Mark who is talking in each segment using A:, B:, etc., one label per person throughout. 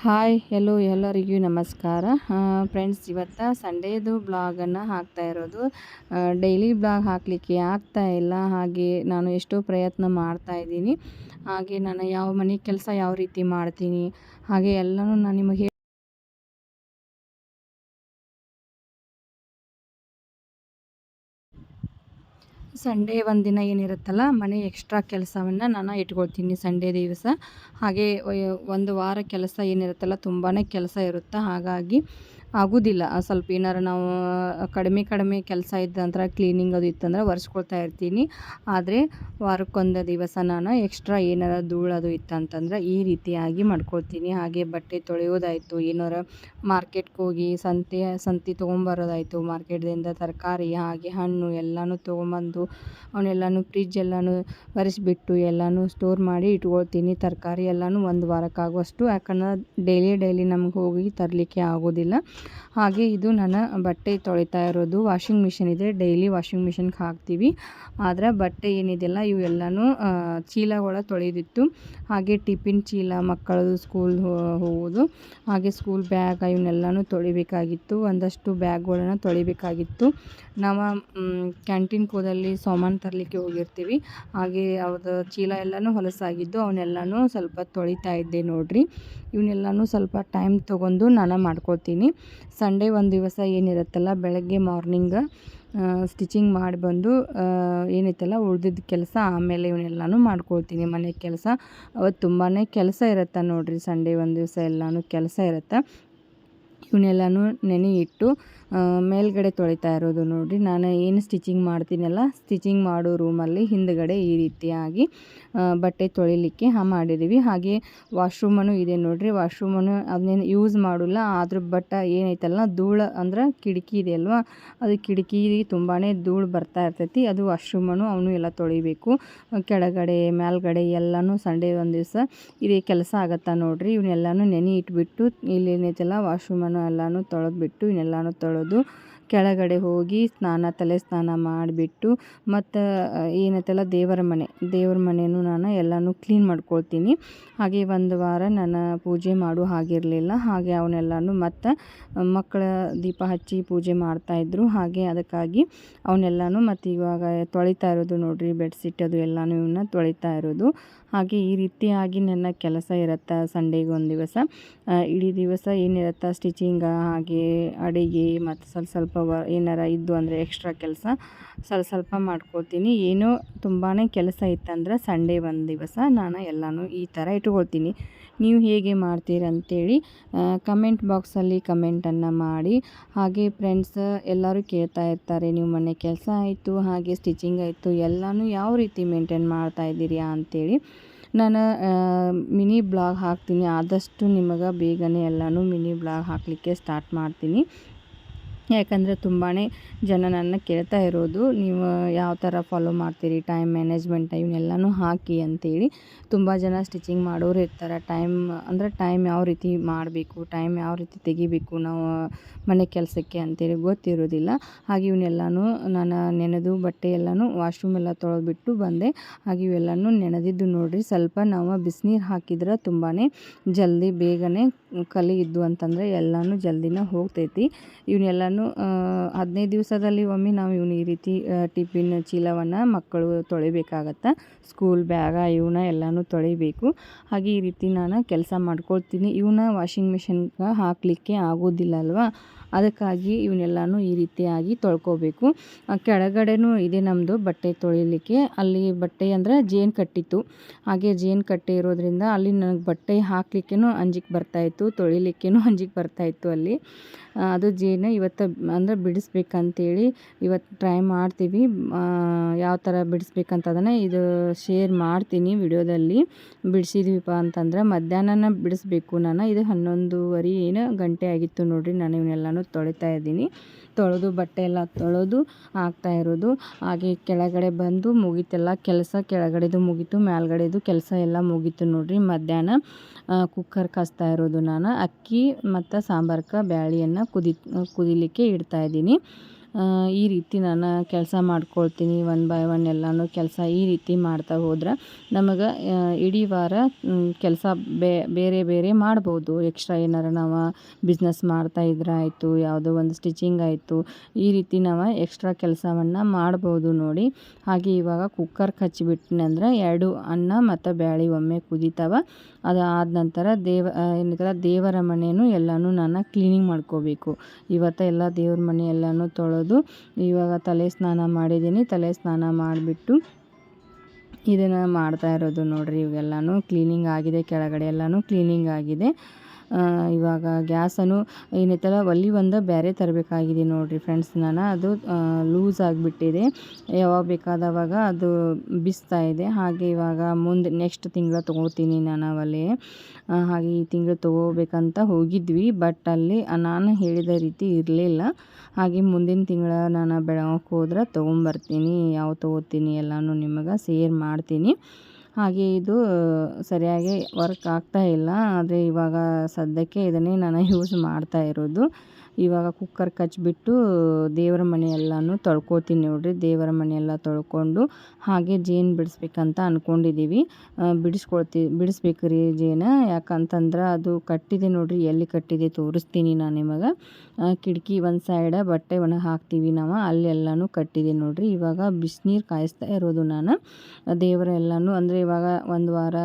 A: Hi hello ಎಲ್ಲರಿಗೂ ನಮಸ್ಕಾರ. Friends ಇವತ್ತು ಸಂಡೇದು ಬ್ಲಾಗನ್ನು ಹಾಕ್ತಾ ಇರೋದು. ಡೈಲಿ ಬ್ಲಾಗ್ ಹಾಕಲಿಕ್ಕೆ ಆಗ್ತಾ ಇಲ್ಲ. ಹಾಗೆ ನಾನು ಎಷ್ಟೋ ಪ್ರಯತ್ನ ಮಾಡ್ತಾ ಇದ್ದೀನಿ. ಹಾಗೆ ನಾನು ಯಾವ ಮನೆ ಕೆಲಸ ಯಾವ ರೀತಿ ಮಾಡ್ತೀನಿ? ಹಾಗೆ ಎಲ್ಲನೂ ನಾನು ನಿಮಗೆ ಸಂಡೇ ಒಂದಿನ ಏನಿರುತ್ತಲ್ಲ, ಮನೆ ಎಕ್ಸ್ಟ್ರಾ ಕೆಲಸವನ್ನು ನಾನು ಇಟ್ಕೊಳ್ತೀನಿ ಸಂಡೇ ದಿವಸ. ಹಾಗೆ ಒಂದು ವಾರ ಕೆಲಸ ಏನಿರುತ್ತಲ್ಲ ತುಂಬಾ ಕೆಲಸ ಇರುತ್ತೆ, ಹಾಗಾಗಿ ಆಗೋದಿಲ್ಲ. ಸ್ವಲ್ಪ ಏನಾರು ನಾವು, ಕಡಿಮೆ ಕಡಿಮೆ ಕೆಲಸ ಇದ್ದಂದ್ರೆ ಕ್ಲೀನಿಂಗ್ ಅದು ಇತ್ತಂದ್ರೆ ಒರೆಸ್ಕೊಳ್ತಾ ಇರ್ತೀನಿ. ಆದರೆ ವಾರಕ್ಕೊಂದು ದಿವಸ ನಾನು ಎಕ್ಸ್ಟ್ರಾ ಏನಾರ ಧೂಳದು ಇತ್ತಂತಂದ್ರೆ ಈ ರೀತಿಯಾಗಿ ಮಾಡ್ಕೊಳ್ತೀನಿ. ಹಾಗೆ ಬಟ್ಟೆ ತೊಳೆಯೋದಾಯಿತು, ಏನಾರ ಮಾರ್ಕೆಟ್ಗೆ ಹೋಗಿ ಸಂತೆ ಸಂತೆ ತೊಗೊಂಬರೋದಾಯಿತು ಮಾರ್ಕೆಟ್ದಿಂದ ತರಕಾರಿ, ಹಾಗೆ ಹಣ್ಣು ಎಲ್ಲನೂ ತೊಗೊಂಬಂದು ಅವನ್ನೆಲ್ಲನೂ ಫ್ರಿಜ್ ಎಲ್ಲನೂ ಒರೆಸ್ಬಿಟ್ಟು ಎಲ್ಲನೂ ಸ್ಟೋರ್ ಮಾಡಿ ಇಟ್ಕೊಳ್ತೀನಿ. ತರಕಾರಿ ಎಲ್ಲನೂ ಒಂದು ವಾರಕ್ಕಾಗುವಷ್ಟು, ಯಾಕಂದ್ರೆ ಡೈಲಿ ಡೈಲಿ ನಮ್ಗೆ ಹೋಗಿ ತರಲಿಕ್ಕೆ ಆಗೋದಿಲ್ಲ. ಹಾಗೆ ಇದು ನನ್ನ ಬಟ್ಟೆ ತೊಳಿತಾ ಇರೋದು. ವಾಷಿಂಗ್ ಮಿಷಿನ್ ಇದೆ ಡೈಲಿ ವಾಷಿಂಗ್ ಮಿಷಿನ್ಗೆ ಹಾಕ್ತೀವಿ. ಆದರೆ ಬಟ್ಟೆ ಏನಿದೆಯಲ್ಲ ಇವೆಲ್ಲನೂ ಚೀಲಗಳ ತೊಳೆದಿತ್ತು. ಹಾಗೆ ಟಿಫಿನ್ ಚೀಲ, ಮಕ್ಕಳದು ಸ್ಕೂಲ್ ಹೋಗೋದು. ಹಾಗೆ ಸ್ಕೂಲ್ ಬ್ಯಾಗ್ ಇವನ್ನೆಲ್ಲನೂ ತೊಳಿಬೇಕಾಗಿತ್ತು. ಒಂದಷ್ಟು ಬ್ಯಾಗ್ಗಳನ್ನು ತೊಳಿಬೇಕಾಗಿತ್ತು. ನಾವು ಕ್ಯಾಂಟೀನ್ ಹೋದಲ್ಲಿ ಸಾಮಾನು ತರಲಿಕ್ಕೆ ಹೋಗಿರ್ತೀವಿ. ಹಾಗೆ ಅವ್ರದ್ದು ಚೀಲ ಎಲ್ಲನೂ ಹೊಲಸಾಗಿದ್ದು ಅವನ್ನೆಲ್ಲನೂ ಸ್ವಲ್ಪ ತೊಳಿತಾ ಇದ್ದೆ ನೋಡಿರಿ. ಇವನ್ನೆಲ್ಲನೂ ಸ್ವಲ್ಪ ಟೈಮ್ ತೊಗೊಂಡು ನಾನು ಮಾಡ್ಕೊಳ್ತೀನಿ. ಸಂಡೇ ಒಂದು ದಿವಸ ಏನಿರುತ್ತಲ್ಲ, ಬೆಳಗ್ಗೆ ಮಾರ್ನಿಂಗ್ ಸ್ಟಿಚಿಂಗ್ ಮಾಡಿ ಬಂದು ಏನೈತಲ್ಲ ಉಳ್ದಿದ್ದ ಕೆಲಸ ಆಮೇಲೆ ಇವನ್ನೆಲ್ಲನೂ ಮಾಡ್ಕೊಳ್ತೀನಿ. ಮನೆ ಕೆಲಸ ಅವತ್ತು ತುಂಬಾ ಕೆಲಸ ಇರುತ್ತೆ ನೋಡಿರಿ. ಸಂಡೇ ಒಂದು ದಿವಸ ಎಲ್ಲನೂ ಕೆಲಸ ಇರುತ್ತೆ. ಇವನ್ನೆಲ್ಲನೂ ನೆನೆ ಇಟ್ಟು ಮೇಲ್ಗಡೆ ತೊಳಿತಾ ಇರೋದು ನೋಡಿರಿ. ನಾನು ಏನು ಸ್ಟಿಚಿಂಗ್ ಮಾಡ್ತೀನಲ್ಲ, ಸ್ಟಿಚಿಂಗ್ ಮಾಡೋ ರೂಮಲ್ಲಿ ಹಿಂದುಗಡೆ ಈ ರೀತಿಯಾಗಿ ಬಟ್ಟೆ ತೊಳಿಲಿಕ್ಕೆ ಮಾಡಿದ್ದೀವಿ. ಹಾಗೆ ವಾಶ್ರೂಮನ್ನು ಇದೆ ನೋಡಿರಿ. ವಾಶ್ರೂಮನ್ನು ಅದನ್ನೇನು ಯೂಸ್ ಮಾಡೋಲ್ಲ, ಆದ್ರ ಬಟ್ ಏನೈತಲ್ಲ, ಧೂಳು ಅಂದ್ರೆ ಕಿಟಕಿ ಇದೆ ಅಲ್ವಾ? ಅದು ಕಿಟಕಿ ತುಂಬಾ ಧೂಳು ಬರ್ತಾ ಇರ್ತೈತಿ. ಅದು ವಾಶ್ರೂಮನ್ನು ಅವನು ಎಲ್ಲ ತೊಳಿಬೇಕು. ಕೆಳಗಡೆ, ಮೇಲ್ಗಡೆ ಎಲ್ಲನೂ ಸಂಡೇ ಒಂದು ದಿವಸ ಇದೇ ಕೆಲಸ ಆಗತ್ತಾ ನೋಡಿರಿ. ಇವನ್ನೆಲ್ಲನೂ ನೆನೆ ಇಟ್ಬಿಟ್ಟು ಇಲ್ಲಿ ಏನೈತಲ್ಲ ವಾಶ್ರೂಮನ್ನು ಎಲ್ಲನೂ ತೊಳೆದ್ಬಿಟ್ಟು ಇನ್ನೆಲ್ಲನೂ ತೊಳೆದು ಕೆಳಗಡೆ ಹೋಗಿ ಸ್ನಾನ ತಲೆ ಸ್ನಾನ ಮಾಡಿಬಿಟ್ಟು ಮತ್ತು ಏನೈತಲ್ಲ ದೇವರ ಮನೆ, ದೇವರ ಮನೆಯೂ ನಾನು ಎಲ್ಲನೂ ಕ್ಲೀನ್ ಮಾಡ್ಕೊಳ್ತೀನಿ. ಹಾಗೆ ಒಂದು ವಾರ ನಾನು ಪೂಜೆ ಮಾಡೋ ಹಾಗಿರಲಿಲ್ಲ. ಹಾಗೆ ಅವನ್ನೆಲ್ಲನೂ ಮತ್ತು ಮಕ್ಕಳ ದೀಪ ಹಚ್ಚಿ ಪೂಜೆ ಮಾಡ್ತಾಯಿದ್ರು ಹಾಗೆ ಅದಕ್ಕಾಗಿ ಅವನ್ನೆಲ್ಲನೂ ಮತ್ತು ಇವಾಗ ತೊಳಿತಾ ಇರೋದು ನೋಡಿರಿ, ಬೆಡ್ಶೀಟ್ ಅದು ಎಲ್ಲನೂ ಇವನ್ನ ತೊಳಿತಾ ಇರೋದು. ಹಾಗೆ ಈ ರೀತಿಯಾಗಿ ನನ್ನ ಕೆಲಸ ಇರುತ್ತೆ ಸಂಡೇಗೆ ಒಂದು ದಿವಸ. ಇಡೀ ದಿವಸ ಏನಿರುತ್ತೆ ಸ್ಟಿಚಿಂಗ ಹಾಗೆ ಅಡುಗೆ ಮತ್ತು ಸ್ವಲ್ಪ ಸ್ವಲ್ಪ ವ, ಏನಾರ ಇದ್ದು ಅಂದರೆ ಎಕ್ಸ್ಟ್ರಾ ಕೆಲಸ ಸ್ವಲ್ಪ ಸ್ವಲ್ಪ ಮಾಡ್ಕೊಳ್ತೀನಿ. ಏನೋ ತುಂಬಾ ಕೆಲಸ ಇತ್ತಂದ್ರೆ ಸಂಡೇ ಒಂದು ದಿವಸ ನಾನು ಎಲ್ಲನೂ ಈ ಥರ ಇಟ್ಕೊಳ್ತೀನಿ. ನೀವು ಹೇಗೆ ಮಾಡ್ತೀರಂತೇಳಿ ಕಮೆಂಟ್ ಬಾಕ್ಸಲ್ಲಿ ಕಮೆಂಟನ್ನು ಮಾಡಿ. ಹಾಗೆ ಫ್ರೆಂಡ್ಸ್ ಎಲ್ಲರೂ ಕೇಳ್ತಾ ಇರ್ತಾರೆ, ನೀವು ಮನೆ ಕೆಲಸ ಆಯಿತು, ಹಾಗೆ ಸ್ಟಿಚಿಂಗ್ ಆಯಿತು, ಎಲ್ಲನೂ ಯಾವ ರೀತಿ ಮೇಂಟೈನ್ ಮಾಡ್ತಾಯಿದ್ದೀರಿ ಅಂಥೇಳಿ ನಾನು ಮಿನಿ ಬ್ಲಾಗ್ ಹಾಕ್ತೀನಿ. ಆದಷ್ಟು ನಿಮಗೆ ಬೇಗನೆ ಎಲ್ಲನೂ ಮಿನಿ ಬ್ಲಾಗ್ ಹಾಕಲಿಕ್ಕೆ ಸ್ಟಾರ್ಟ್ ಮಾಡ್ತೀನಿ. ಯಾಕಂದರೆ ತುಂಬಾ ಜನ ನನ್ನ ಕೇಳ್ತಾ ಇರೋದು, ನೀವು ಯಾವ ಥರ ಫಾಲೋ ಮಾಡ್ತೀರಿ ಟೈಮ್ ಮ್ಯಾನೇಜ್ಮೆಂಟ್ ಇವನ್ನೆಲ್ಲನೂ ಹಾಕಿ ಅಂತೇಳಿ. ತುಂಬ ಜನ ಸ್ಟಿಚಿಂಗ್ ಮಾಡೋರು ಇರ್ತಾರೆ. ಟೈಮ್ ಅಂದರೆ ಟೈಮ್ ಯಾವ ರೀತಿ ಮಾಡಬೇಕು ಟೈಮ್ ಯಾವ ರೀತಿ ತೆಗಿಬೇಕು, ನಾವು ಮನೆ ಕೆಲಸಕ್ಕೆ ಅಂತೇಳಿ ಗೊತ್ತಿರೋದಿಲ್ಲ. ಹಾಗೆ ಇವನ್ನೆಲ್ಲನೂ ನಾನು ನೆನೆದು ಬಟ್ಟೆ ಎಲ್ಲನೂ ವಾಶ್ರೂಮ್ ಎಲ್ಲ ತೊಳೆದ್ಬಿಟ್ಟು ಬಂದೆ. ಹಾಗೆ ಇವೆಲ್ಲನೂ ನೆನೆದಿದ್ದು ನೋಡಿರಿ, ಸ್ವಲ್ಪ ನಾವು ಬಿಸಿನೀರು ಹಾಕಿದ್ರೆ ತುಂಬಾ ಜಲ್ದಿ ಬೇಗನೆ ಕಲಿ ಇದ್ದು ಅಂತಂದರೆ ಎಲ್ಲನೂ ಜಲ್ದಿನ ಹೋಗ್ತೈತಿ. ಇವನ್ನೆಲ್ಲನೂ ಹದಿನೈದು ದಿವಸದಲ್ಲಿ ಒಮ್ಮೆ ನಾವು ಇವನು ಈ ರೀತಿ ಟಿಫಿನ್ ಚೀಲವನ್ನು ಮಕ್ಕಳು ತೊಳಿಬೇಕಾಗತ್ತೆ. ಸ್ಕೂಲ್ ಬ್ಯಾಗ ಇವನ್ನ ಎಲ್ಲನೂ ತೊಳಿಬೇಕು. ಹಾಗೆ ಈ ರೀತಿ ನಾನು ಕೆಲಸ ಮಾಡ್ಕೊಳ್ತೀನಿ. ಇವನ್ನ ವಾಷಿಂಗ್ ಮಿಷಿನ್ಗೆ ಹಾಕಲಿಕ್ಕೆ ಆಗೋದಿಲ್ಲ ಅಲ್ವಾ ಅದಕ್ಕಾಗಿ ಇವನ್ನೆಲ್ಲನೂ ಈ ರೀತಿಯಾಗಿ ತೊಳ್ಕೊಬೇಕು. ಕೆಳಗಡೆನೂ ಇದೆ ನಮ್ಮದು ಬಟ್ಟೆ ತೊಳಿಲಿಕ್ಕೆ. ಅಲ್ಲಿ ಬಟ್ಟೆ ಅಂದರೆ ಜೇನು ಕಟ್ಟಿತ್ತು. ಹಾಗೆ ಜೇನು ಕಟ್ಟೆ ಇರೋದ್ರಿಂದ ಅಲ್ಲಿ ನನಗೆ ಬಟ್ಟೆ ಹಾಕಲಿಕ್ಕೂ ಅಂಜಿಕೆ ಬರ್ತಾಯಿತ್ತು ತೊಳಿಲಿಕ್ಕೂ ಅಂಜಿಕೆ ಬರ್ತಾಯಿತ್ತು ಅಲ್ಲಿ. ಅದು ಜೀನ ಇವತ್ತು, ಅಂದರೆ ಬಿಡಿಸ್ಬೇಕಂತೇಳಿ ಇವತ್ತು ಟ್ರೈ ಮಾಡ್ತೀವಿ. ಯಾವ ಥರ ಬಿಡಿಸ್ಬೇಕಂತದನ್ನು ಇದು ಶೇರ್ ಮಾಡ್ತೀನಿ ವಿಡಿಯೋದಲ್ಲಿ. ಬಿಡಿಸಿದ್ವಿಪ್ಪ ಅಂತಂದ್ರೆ ಮಧ್ಯಾಹ್ನನ ಬಿಡಿಸ್ಬೇಕು. ನಾನು ಇದು ಹನ್ನೊಂದುವರೆ ಏನು ಗಂಟೆ ಆಗಿತ್ತು ನೋಡಿರಿ. ನಾನು ಇವನ್ನೆಲ್ಲನೂ ತೊಳಿತಾ ಇದ್ದೀನಿ. ತೊಳೆದು, ಬಟ್ಟೆ ಎಲ್ಲ ತೊಳೆದು ಹಾಕ್ತಾ ಇರೋದು. ಹಾಗೆ ಕೆಳಗಡೆ ಬಂದು ಮುಗೀತೆಲ್ಲ ಕೆಲಸ, ಕೆಳಗಡೆದು ಮುಗೀತು, ಮೇಲ್ಗಡೆದು ಕೆಲಸ ಎಲ್ಲ ಮುಗೀತು ನೋಡಿರಿ. ಮಧ್ಯಾಹ್ನ ಕುಕ್ಕರ್ ಕಸ್ತಾ ಇರೋದು ನಾನು. ಅಕ್ಕಿ ಮತ್ತು ಸಾಂಬಾರ್ಕ ಬ್ಯಾಳಿಯನ್ನು ಕುದಿ, ಕುದಿಲಿಕ್ಕೆ ಇಡ್ತಾಯಿದ್ದೀನಿ ಈ ರೀತಿ ನಾನು ಕೆಲಸ ಮಾಡ್ಕೊಳ್ತೀನಿ ಒನ್ ಬೈ ಒನ್ ಎಲ್ಲನೂ ಕೆಲಸ ಈ ರೀತಿ ಮಾಡ್ತಾ ಹೋದ್ರೆ ನಮಗೆ ಇಡೀ ವಾರ ಕೆಲಸ ಬೇರೆ ಬೇರೆ ಮಾಡ್ಬೋದು. ಎಕ್ಸ್ಟ್ರಾ ಏನಾರು ನಾವು ಬಿಸ್ನೆಸ್ ಮಾಡ್ತಾ ಇದ್ರೆ ಆಯಿತು, ಯಾವುದೋ ಒಂದು ಸ್ಟಿಚಿಂಗ್ ಆಯಿತು, ಈ ರೀತಿ ನಾವು ಎಕ್ಸ್ಟ್ರಾ ಕೆಲಸವನ್ನು ಮಾಡ್ಬೋದು ನೋಡಿ. ಹಾಗೆ ಇವಾಗ ಕುಕ್ಕರ್ ಕಚ್ಚಿಬಿಟ್ಟಿನ ಅಂದ್ರೆ ಎರಡು ಅನ್ನ ಮತ್ತು ಬ್ಯಾಳಿ ಒಮ್ಮೆ ಕುದಿತಾವ. ಅದು ಆದ ನಂತರ ದೇವ ಏನಂತಾರೆ ದೇವರ ಮನೆಯೂ ಎಲ್ಲನೂ ನಾನು ಕ್ಲೀನಿಂಗ್ ಮಾಡ್ಕೋಬೇಕು. ಇವತ್ತು ಎಲ್ಲ ದೇವ್ರ ಮನೆ ಎಲ್ಲನೂ ತೊಳೆದು ಇವಾಗ ತಲೆ ಸ್ನಾನ ಮಾಡಿದ್ದೀನಿ. ತಲೆ ಸ್ನಾನ ಮಾಡಿಬಿಟ್ಟು ಇದನ್ನು ಮಾಡ್ತಾ ಇರೋದು ನೋಡಿರಿ ಇವೆಲ್ಲನೂ ಕ್ಲೀನಿಂಗ್ ಆಗಿದೆ, ಕೆಳಗಡೆ ಎಲ್ಲನೂ ಕ್ಲೀನಿಂಗ್ ಆಗಿದೆ. ಇವಾಗ ಗ್ಯಾಸನ್ನು ಏನೈತಲ್ಲ ಒಲೆ ಒಂದು ಬೇರೆ ತರಬೇಕಾಗಿದೆ ನೋಡಿರಿ ಫ್ರೆಂಡ್ಸ್ ನಾನು ಅದು ಲೂಸ್ ಆಗಿಬಿಟ್ಟಿದೆ. ಯಾವಾಗ ಬೇಕಾದವಾಗ ಅದು ಬಿಸ್ತಾ ಇದೆ. ಹಾಗೆ ಇವಾಗ ಮುಂದೆ ನೆಕ್ಸ್ಟ್ ತಿಂಗಳು ತೊಗೋತೀನಿ ನಾನು ಒಲೆ. ಹಾಗೆ ಈ ತಿಂಗಳು ತೊಗೋಬೇಕಂತ ಹೋಗಿದ್ವಿ. ಬಟ್ ಅಲ್ಲಿ ನಾನು ಹೇಳಿದ ರೀತಿ ಇರಲಿಲ್ಲ. ಹಾಗೆ ಮುಂದಿನ ತಿಂಗಳು ನಾನು ಬೆಳಗಾವಿಗೆ ಹೋದ್ರೆ ತೊಗೊಂಬರ್ತೀನಿ. ಯಾವ ತೊಗೋತೀನಿ ಎಲ್ಲನೂ ನಿಮಗೆ ಸೇರ್ ಮಾಡ್ತೀನಿ. ಹಾಗೆ ಇದು ಸರಿಯಾಗಿ ವರ್ಕ್ ಆಗ್ತಾ ಇಲ್ಲ. ಆದರೆ ಇವಾಗ ಸದ್ಯಕ್ಕೆ ಇದನ್ನೇ ನಾನು ಯೂಸ್ ಮಾಡ್ತಾ ಇರೋದು. ಇವಾಗ ಕುಕ್ಕರ್ ಕಚ್ಚಿಬಿಟ್ಟು ದೇವರ ಮನೆ ಎಲ್ಲನೂ ತೊಳ್ಕೊತೀನಿ ನೋಡಿರಿ. ದೇವರ ಎಲ್ಲ ತೊಳ್ಕೊಂಡು ಹಾಗೆ ಜೇನು ಬಿಡಿಸ್ಬೇಕಂತ ಅಂದ್ಕೊಂಡಿದ್ದೀವಿ ಬಿಡಿಸ್ಕೊಳ್ತಿ ಬಿಡಿಸ್ಬೇಕು ರೀ ಜೇನು. ಯಾಕಂತಂದ್ರೆ ಅದು ಕಟ್ಟಿದೆ ನೋಡಿರಿ, ಎಲ್ಲಿ ಕಟ್ಟಿದೆ ತೋರಿಸ್ತೀನಿ ನಾನು ನಿಮಗೆ. ಕಿಟಕಿ ಒಂದು ಸೈಡ ಬಟ್ಟೆ ಒಣ ಹಾಕ್ತೀವಿ ನಾವು ಅಲ್ಲೆಲ್ಲನೂ ಕಟ್ಟಿದೆ ನೋಡಿರಿ. ಇವಾಗ ಬಿಸಿನೀರು ಕಾಯಿಸ್ತಾ ಇರೋದು ನಾನು. ದೇವರ ಎಲ್ಲನೂ, ಅಂದರೆ ಇವಾಗ ಒಂದು ವಾರ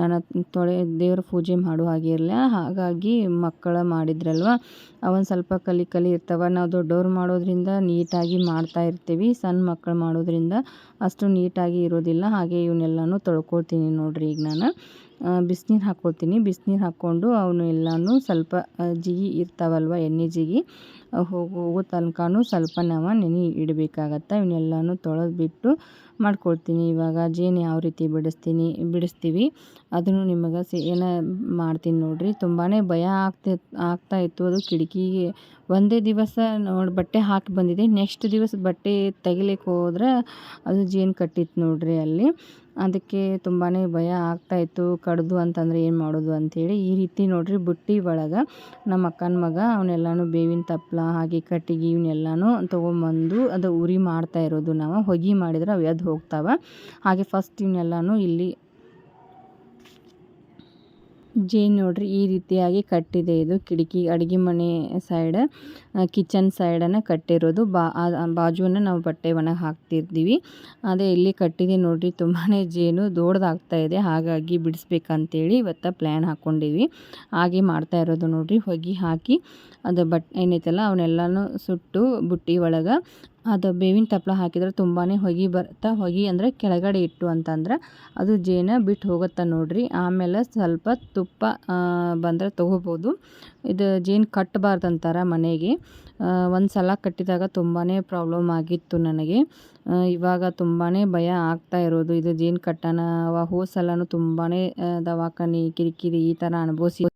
A: ನಾನು ತೊಳೆ, ದೇವ್ರ ಪೂಜೆ ಮಾಡೋ ಹಾಗೆ ಇರಲಿಲ್ಲ ಹಾಗಾಗಿ ಮಕ್ಕಳು ಮಾಡಿದ್ರಲ್ವ ಅವೊಂದು ಸ್ವಲ್ಪ ಕಲಿ ಕಲಿ ಇರ್ತವೆ. ನಾವು ದೊಡ್ಡವ್ರು ಮಾಡೋದ್ರಿಂದ ನೀಟಾಗಿ ಮಾಡ್ತಾ ಇರ್ತೀವಿ. ಸಣ್ಣ ಮಕ್ಕಳು ಮಾಡೋದ್ರಿಂದ ಅಷ್ಟು ನೀಟಾಗಿ ಇರೋದಿಲ್ಲ. ಹಾಗೆ ಇವನ್ನೆಲ್ಲನೂ ತೊಳ್ಕೊಳ್ತೀನಿ ನೋಡಿರಿ ಈಗ ನಾನು. ಬಿಸಿನೀರು ಹಾಕ್ಕೊಳ್ತೀನಿ ಬಿಸಿನೀರು ಹಾಕ್ಕೊಂಡು ಅವನು ಎಲ್ಲನೂ ಸ್ವಲ್ಪ ಜಿಗಿ ಇರ್ತಾವಲ್ವ, ಎಣ್ಣೆ ಜಿಗಿ. ಹೋಗೋ ಹೋಗೋ ತನಕನೂ ಸ್ವಲ್ಪ ನಾವು ನೆನೆ ಇಡಬೇಕಾಗತ್ತೆ. ಇವನ್ನೆಲ್ಲನೂ ತೊಳೆದ್ಬಿಟ್ಟು ಮಾಡ್ಕೊಳ್ತೀನಿ. ಇವಾಗ ಜೇನು ಯಾವ ರೀತಿ ಬಿಡಿಸ್ತೀನಿ, ಬಿಡಿಸ್ತೀವಿ, ಅದನ್ನು ನಿಮಗೆ ಸಿ, ಏನೋ ಮಾಡ್ತೀನಿ ನೋಡಿರಿ. ತುಂಬಾ ಭಯ ಆಗ್ತಿ ಆಗ್ತಾಯಿತ್ತು ಅದು ಕಿಟಕಿಗೆ ಒಂದೇ ದಿವಸ ನೋಡಿ, ಬಟ್ಟೆ ಹಾಕಿ ಬಂದಿದೆ. ನೆಕ್ಸ್ಟ್ ದಿವಸ ಬಟ್ಟೆ ತೆಗಿಲಿಕ್ಕೆ ಹೋದ್ರೆ ಅದು ಜೇನು ಕಟ್ಟಿತ್ತು ನೋಡಿರಿ ಅಲ್ಲಿ. ಅದಕ್ಕೆ ತುಂಬಾ ಭಯ ಆಗ್ತಾಯಿತ್ತು ಕಡಿದು ಅಂತಂದರೆ ಏನು ಮಾಡೋದು ಅಂಥೇಳಿ ಈ ರೀತಿ ನೋಡಿರಿ ಬುಟ್ಟಿ ಒಳಗೆ ನಮ್ಮ ಅಕ್ಕನ ಮಗ ಅವನ್ನೆಲ್ಲನೂ ಬೇವಿನ ತಪ್ಪಲ ಹಾಗೆ ಕಟ್ಟಿಗೆ ಇವನ್ನೆಲ್ಲನೂ ತೊಗೊಂಬಂದು ಅದು ಉರಿ ಮಾಡ್ತಾ ಇರೋದು ನಾವು. ಹೊಗೆ ಮಾಡಿದ್ರೆ ಅವು ಎದ್ದು ಹೋಗ್ತಾವೆ. ಹಾಗೆ ಫಸ್ಟ್ ಇವನ್ನೆಲ್ಲನೂ ಇಲ್ಲಿ ಜೇನು ನೋಡ್ರಿ ಈ ರೀತಿಯಾಗಿ ಕಟ್ಟಿದೆ ಇದು. ಕಿಟಕಿ, ಅಡುಗೆ ಮನೆ ಸೈಡ್ ಕಿಚನ್ ಸೈಡನ್ನು ಕಟ್ಟಿರೋದು. ಬಾ ಬಾಜುವನ್ನು ನಾವು ಬಟ್ಟೆ ಒಣ ಹಾಕ್ತಿರ್ತೀವಿ. ಅದೇ ಇಲ್ಲಿ ಕಟ್ಟಿದೆ ನೋಡ್ರಿ ತುಂಬಾ ಜೇನು ದೊಡ್ಡದಾಗ್ತಾ ಇದೆ. ಹಾಗಾಗಿ ಬಿಡಿಸ್ಬೇಕಂತೇಳಿ ಇವತ್ತು ಪ್ಲ್ಯಾನ್ ಹಾಕ್ಕೊಂಡಿವಿ ಹಾಗೆ ಮಾಡ್ತಾ ಇರೋದು ನೋಡ್ರಿ. ಹೊಗೆ ಹಾಕಿ ಅದು ಬಟ್ ಏನೈತಲ್ಲ ಅವನ್ನೆಲ್ಲನೂ ಸುಟ್ಟು ಬುಟ್ಟಿ ಒಳಗೆ ಅದು ಬೇವಿನ ತಪ್ಪಲ ಹಾಕಿದ್ರೆ ತುಂಬಾ ಹೊಗೆ ಬರ್ತಾ ಹೊಗೆ ಅಂದರೆ ಕೆಳಗಡೆ ಇಟ್ಟು ಅಂತಂದ್ರೆ ಅದು ಜೇನು ಬಿಟ್ಟು ಹೋಗುತ್ತೆ ನೋಡಿರಿ. ಆಮೇಲೆ ಸ್ವಲ್ಪ ತುಪ್ಪ ಬಂದರೆ ತೊಗೋಬೋದು. ಇದು ಜೇನು ಕಟ್ಟಬಾರ್ದು ಅಂತಾರೆ ಮನೆಗೆ. ಒಂದು ಸಲ ಕಟ್ಟಿದಾಗ ತುಂಬಾ ಪ್ರಾಬ್ಲಮ್ ಆಗಿತ್ತು ನನಗೆ. ಇವಾಗ ತುಂಬಾ ಭಯ ಆಗ್ತಾ ಇರೋದು. ಇದು ಜೇನು ಕಟ್ಟನ ಹೋದ ಸಲನೂ ತುಂಬಾ ದವಾಖಾನೆ, ಕಿರಿಕಿರಿ ಈ ಥರ ಅನುಭವಿಸಿ